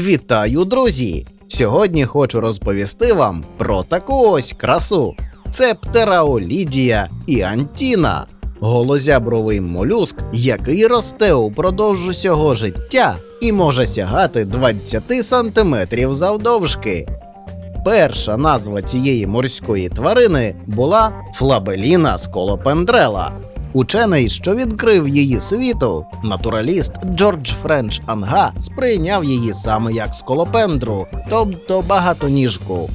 Вітаю, друзі! Сьогодні хочу розповісти вам про таку ось красу. Це птераолідія і антіна, голозябровий молюск, який росте упродовж усього життя і може сягати 20 сантиметрів завдовжки. Перша назва цієї морської тварини була флабеліна сколопендрела. Учений, що відкрив її світу, натураліст Джордж Френч Анга сприйняв її саме як сколопендру, тобто багатоніжку.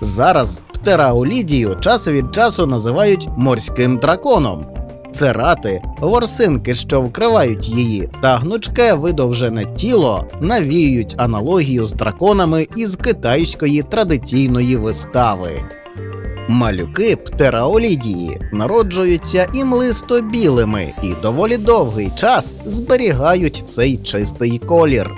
Зараз птераолідію час від часу називають морським драконом. Церати, ворсинки, що вкривають її, та гнучке видовжене тіло навіюють аналогію з драконами із китайської традиційної вистави. Малюки птераолідії народжуються імлисто білими і доволі довгий час зберігають цей чистий колір.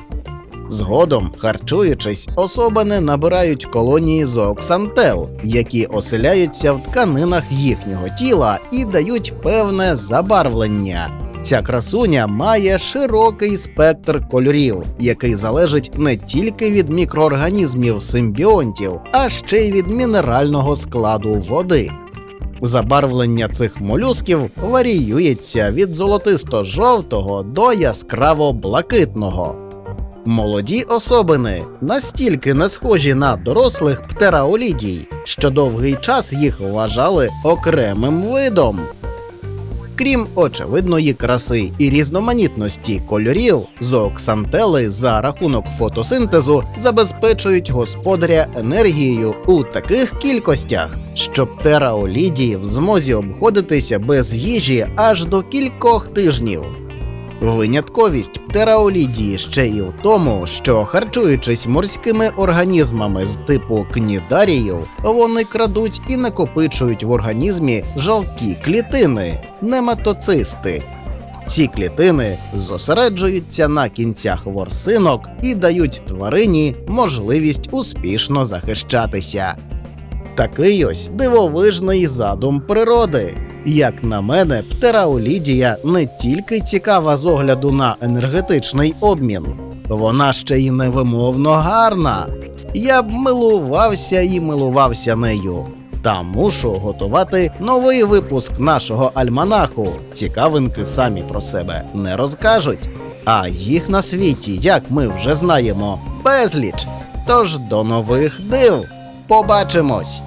Згодом, харчуючись, особини набирають колонії зооксантел, які оселяються в тканинах їхнього тіла і дають певне забарвлення. Ця красуня має широкий спектр кольорів, який залежить не тільки від мікроорганізмів симбіонтів, а ще й від мінерального складу води. Забарвлення цих молюсків варіюється від золотисто-жовтого до яскраво-блакитного. Молоді особини настільки не схожі на дорослих птераолідій, що довгий час їх вважали окремим видом. Крім очевидної краси і різноманітності кольорів, зооксантели за рахунок фотосинтезу забезпечують господаря енергією у таких кількостях, щоб тераолідії в змозі обходитися без їжі аж до кількох тижнів. Винятковість птераолідії ще й у тому, що харчуючись морськими організмами з типу кнідарію, вони крадуть і накопичують в організмі жалкі клітини, нематоцисти. Ці клітини зосереджуються на кінцях ворсинок і дають тварині можливість успішно захищатися. Такий ось дивовижний задум природи. Як на мене, птераолідія не тільки цікава з огляду на енергетичний обмін, вона ще й невимовно гарна. Я б милувався і милувався нею. Та мушу готувати новий випуск нашого альманаху. Цікавинки самі про себе не розкажуть. А їх на світі, як ми вже знаємо, безліч. Тож до нових див. Побачимось!